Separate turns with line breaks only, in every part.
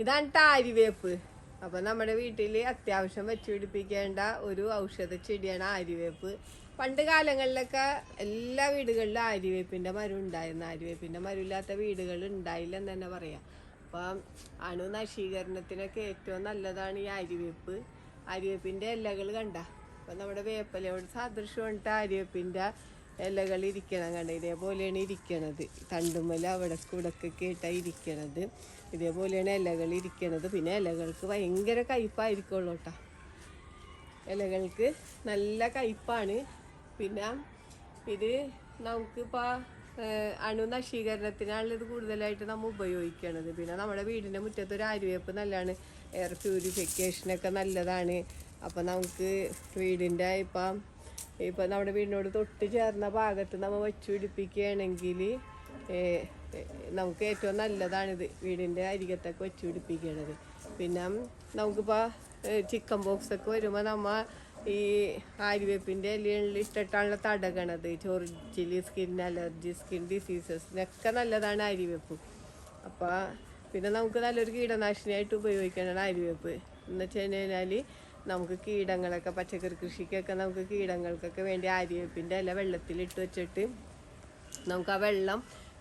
ഇതാണ് ആര്യവേപ്പ് അപ്പൊ നമ്മുടെ വീട്ടിൽ അത്യാവശ്യം വെച്ച് പിടിപ്പിക്കേണ്ട ഒരു ഔഷധ ചെടിയാണ് ആര്യവേപ്പ് പണ്ട് കാലങ്ങളിലൊക്കെ എല്ലാ വീടുകളിലും ആര്യവേപ്പിന്റെ മരം ഉണ്ടായിരുന്നു. ആര്യവേപ്പിന്റെ മരമില്ലാത്ത വീടുകൾ വീടുകൾ ഉണ്ടായില്ലെന്ന് തന്നെ പറയാം. അപ്പം അണു നശീകരണത്തിനൊക്കെ ഏറ്റവും നല്ലതാണ് ഈ ആര്യവേപ്പ് ആര്യവേപ്പിന്റെ ഇലകൾ കണ്ട. അപ്പൊ നമ്മുടെ വേപ്പലയോട് സാദൃശ്യമായിട്ട് ആര്യവേപ്പിന്റെ ഇലകൾ ഇരിക്കണം കണ്ട? ഇതേപോലെയാണ് ഇരിക്കണത്. തണ്ടുമല അവിടെ കൂടൊക്കെ ഇട്ടാ ഇരിക്കണത്. ഇതേപോലെയാണ് ഇലകൾ ഇരിക്കണത്. പിന്നെ ഇലകൾക്ക് ഭയങ്കര കയ്പായിരിക്കുള്ളൂ കേട്ടോ. ഇലകൾക്ക് നല്ല കയ്പാണ്. പിന്നെ ഇത് നമുക്കിപ്പോൾ അണു നശീകരണത്തിനാണ് ഇത് കൂടുതലായിട്ട് നമ്മൾ ഉപയോഗിക്കണത്. പിന്നെ നമ്മുടെ വീടിന്റെ മുറ്റത്ത് ഒരു ആര്യവേപ്പ് നല്ലതാണ് എയർ പ്യൂരിഫിക്കേഷനൊക്കെ നല്ലതാണ്. അപ്പം നമുക്ക് വീടിന്റെ ഇപ്പം ഇപ്പം നമ്മുടെ വീടിനോട് തൊട്ട് ചേർന്ന ഭാഗത്ത് നമ്മൾ വെച്ച് പിടിപ്പിക്കുകയാണെങ്കിൽ നമുക്ക് ഏറ്റവും നല്ലതാണിത് വീടിന്റെ അരികത്തൊക്കെ വെച്ച് പിടിപ്പിക്കണത് പിന്നെ നമുക്കിപ്പോൾ ചിക്കൻ ബോക്സ് ഒക്കെ വരുമ്പോൾ നമ്മ ഈ ആര്യവേപ്പിന്റെ ഇലയിൽ ഇട്ടിട്ടാണല്ലോ തടകണത്. ചൊറിച്ചിൽ സ്കിൻ അലർജി സ്കിൻ ഡിസീസസിനൊക്കെ നല്ലതാണ് ആര്യവേപ്പ്. അപ്പോൾ പിന്നെ നമുക്ക് നല്ലൊരു കീടനാശിനിയായിട്ട് ഉപയോഗിക്കണം ആര്യവേപ്പ്. എന്ന് വെച്ച് കഴിഞ്ഞാൽ നമുക്ക് കീടങ്ങളൊക്കെ പച്ചക്കറി കൃഷിക്കൊക്കെ നമുക്ക് കീടങ്ങൾക്കൊക്കെ വേണ്ടി ആര്യവേപ്പിന്റെ ഇല വെള്ളത്തിലിട്ട് വെച്ചിട്ട് നമുക്ക് ആ വെള്ളം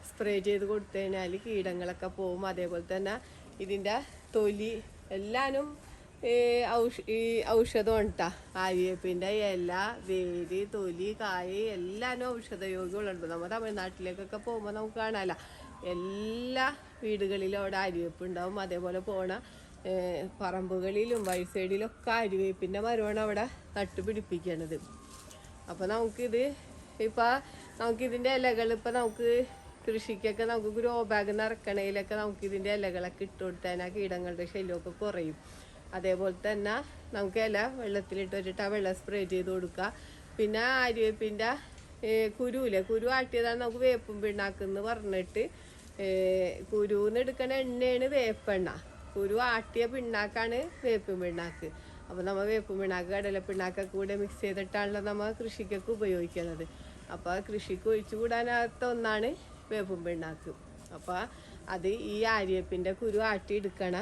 സ്പ്രേ ചെയ്ത് കൊടുത്തു കഴിഞ്ഞാൽ കീടങ്ങളൊക്കെ പോവും. അതേപോലെ തന്നെ ഇതിന്റെ തൊലി എല്ലാനും ഈ ഔഷ ഈ ഔഷധം ഉണ്ടാ? ആര്യവേപ്പിന്റെ ഇല വേര് തൊലി കായ് എല്ലാനും ഔഷധയോഗ്യമുണ്ട് നമ്മൾ തമിഴ്നാട്ടിലേക്കൊക്കെ പോകുമ്പോൾ നമുക്ക് കാണാമല്ല എല്ലാ വീടുകളിലും അവിടെ ആര്യവേപ്പ് ഉണ്ടാവും. അതേപോലെ പോണ പറമ്പുകളിലും വഴി സൈഡിലൊക്കെ അരുവേപ്പിന്റെ മരമാണ് അവിടെ നട്ടുപിടിപ്പിക്കണത്. അപ്പോൾ നമുക്കിത് ഇപ്പം നമുക്കിതിന്റെ ഇലകൾ ഇപ്പം നമുക്ക് കൃഷിക്കൊക്കെ നമുക്ക് ഗ്രോ ബാഗ് നിറക്കണേലൊക്കെ നമുക്ക് ഇതിന്റെ ഇലകളൊക്കെ ഇട്ട് കൊടുത്താൽ കീടങ്ങളുടെ ശല്യമൊക്കെ കുറയും. അതേപോലെ തന്നെ നമുക്ക് ഇല വെള്ളത്തിലിട്ട് വെച്ചിട്ട് ആ വെള്ളം സ്പ്രേ ചെയ്ത് കൊടുക്കുക. പിന്നെ ആര്യവേപ്പിന്റെ കുരുവില്ലേ? കുരു ആട്ടിയതാണ് നമുക്ക് വേപ്പും പിണ്ണാക്കെന്ന് പറഞ്ഞിട്ട് കുരുന്ന് എടുക്കണ എണ്ണയാണ് വേപ്പെണ്ണ. കുരു ആട്ടിയ പിണ്ണാക്കാണ് വേപ്പ് പിണ്ണാക്ക്. അപ്പോൾ നമ്മൾ വേപ്പ് പിണ്ണാക്ക് കടല പിണ്ണാക്കൊക്കെ കൂടെ മിക്സ് ചെയ്തിട്ടാണല്ലോ നമ്മൾ കൃഷിക്കൊക്കെ ഉപയോഗിക്കുന്നത്. അപ്പോൾ കൃഷിക്ക് ഒഴിച്ചു കൂടാനാത്ത ഒന്നാണ് വേപ്പും പിണ്ണാക്ക്. അപ്പോൾ അത് ഈ ആര്യപ്പിന്റെ കുരു ആട്ടി എടുക്കണ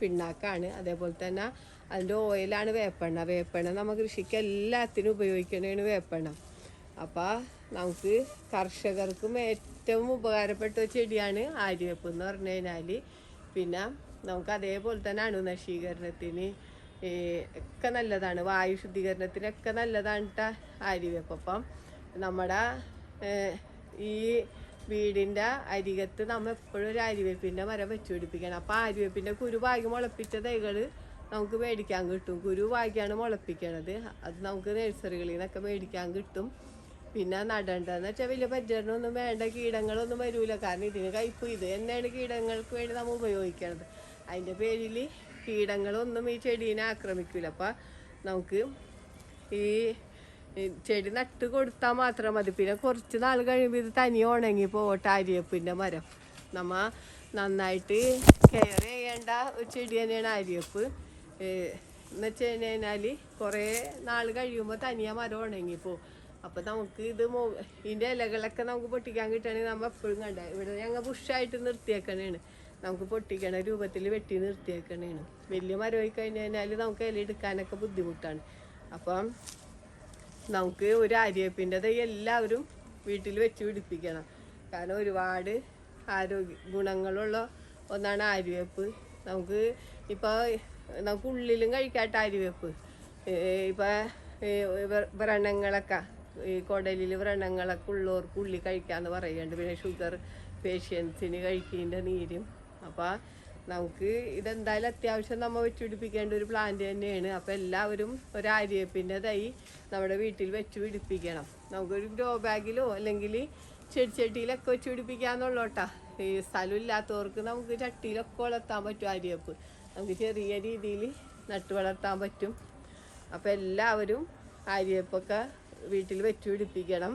പിണ്ണാക്കാണ്. അതേപോലെ തന്നെ അതിന്റെ ഓയിലാണ് വേപ്പെണ്ണ. വേപ്പെണ്ണ നമ്മൾ കൃഷിക്ക് എല്ലാത്തിനും ഉപയോഗിക്കണതാണ് വേപ്പെണ്ണ. അപ്പോൾ നമുക്ക് കർഷകർക്കും ഏറ്റവും ഉപകാരപ്പെട്ട ചെടിയാണ് ആര്യവേപ്പ് എന്ന് പറഞ്ഞു കഴിഞ്ഞാൽ പിന്നെ നമുക്ക് അതേപോലെ തന്നെ അണുനശീകരണത്തിന് ഒക്കെ നല്ലതാണ്. വായു ശുദ്ധീകരണത്തിനൊക്കെ നല്ലതാണ് ട്ടാ ആര്യവേപ്പ് നമ്മുടെ ഈ വീടിന്റെ അരികത്ത് നമ്മൾ എപ്പോഴും ഒരു അരിവേപ്പിന്റെ മരം വെച്ച് പിടിപ്പിക്കണം അപ്പോൾ അരിവേപ്പിന്റെ കുരു മുളപ്പിച്ച തൈകൾ നമുക്ക് മേടിക്കാൻ കിട്ടും. കുരു മുളപ്പിക്കണത്. അത് നമുക്ക് നഴ്സറികളിൽ നിന്നൊക്കെ മേടിക്കാൻ കിട്ടും. പിന്നെ നടേണ്ടതെന്ന് വെച്ചാൽ വലിയ പരിചരണമൊന്നും വേണ്ട കീടങ്ങളൊന്നും വരില്ല കാരണം ഇതിന് കയ്പ് ഇത് തന്നെയാണ് കീടങ്ങൾക്ക് വേണ്ടി നമ്മൾ ഉപയോഗിക്കണത്. അതിന്റെ പേരിൽ കീടങ്ങളൊന്നും ഈ ചെടീനെ ആക്രമിക്കില്ല അപ്പം നമുക്ക് ഈ ചെടി നട്ട് കൊടുത്താൽ മാത്രം മതി. പിന്നെ കുറച്ച് നാൾ കഴിയുമ്പോൾ ഇത് തനിയെ ഉണങ്ങി പോകട്ടെ അരിയപ്പിന്റെ മരം. നമ്മ നന്നായിട്ട് കെയർ ചെയ്യേണ്ട ഒരു ചെടി തന്നെയാണ് അരിയപ്പ്. എന്ന് വെച്ച് കഴിഞ്ഞാൽ കുറേ നാൾ കഴിയുമ്പോൾ തനിയെ മരം ഉണങ്ങിപ്പോവും അപ്പം നമുക്ക് ഇത് മോ ഇതിന്റെ ഇലകളൊക്കെ നമുക്ക് പൊട്ടിക്കാൻ കിട്ടുകയാണെങ്കിൽ നമ്മൾ എപ്പോഴും കണ്ട. ഇവിടെ ഞങ്ങൾ ബുഷായിട്ട് നിർത്തിയേക്കണേണ്. നമുക്ക് പൊട്ടിക്കണ രൂപത്തിൽ വെട്ടി നിർത്തിയേക്കണേണ്. വലിയ മരമായി കഴിഞ്ഞ് കഴിഞ്ഞാൽ നമുക്ക് ഇല എടുക്കാനൊക്കെ ബുദ്ധിമുട്ടാണ്. അപ്പം നമുക്ക് ഒരു അരിയപ്പിന്റെ തൈ എല്ലാവരും വീട്ടിൽ വെച്ച് പിടിപ്പിക്കണം. കാരണം ഒരുപാട് ആരോഗ്യ ഗുണങ്ങളുള്ള ഒന്നാണ് ആര്യവേപ്പ് നമുക്ക് ഇപ്പോൾ നമുക്ക് ഉള്ളിലും കഴിക്കാട്ട ആര്യവേപ്പ് ഇപ്പോൾ വ്രണങ്ങളൊക്കെ ഈ കുടലിൽ വ്രണങ്ങളൊക്കെ ഉള്ളവർക്ക് ഉള്ളി കഴിക്കാമെന്ന് പറയുന്നുണ്ട് പിന്നെ ഷുഗർ പേഷ്യൻസിന് കഴിക്കേണ്ട നീരും അപ്പോൾ നമുക്ക് ഇതെന്തായാലും അത്യാവശ്യം നമ്മൾ വെച്ച് പിടിപ്പിക്കേണ്ട ഒരു പ്ലാന്റ് തന്നെയാണ്. അപ്പോൾ എല്ലാവരും ഒരു ആര്യവേപ്പിന്റെ തൈ നമ്മുടെ വീട്ടിൽ വെച്ച് പിടിപ്പിക്കണം. നമുക്കൊരു ഗ്രോ ബാഗിലോ അല്ലെങ്കിൽ ചെടിച്ചട്ടിയിലൊക്കെ വെച്ച് പിടിപ്പിക്കാന്നുള്ളോട്ടാ. ഈ സ്ഥലം ഇല്ലാത്തവർക്ക് നമുക്ക് ചട്ടിയിലൊക്കെ വളർത്താൻ പറ്റും ആര്യവേപ്പ് നമുക്ക് ചെറിയ രീതിയിൽ നട്ടു വളർത്താൻ പറ്റും. അപ്പോൾ എല്ലാവരും ആര്യവേപ്പൊക്കെ വീട്ടിൽ വെച്ച് പിടിപ്പിക്കണം.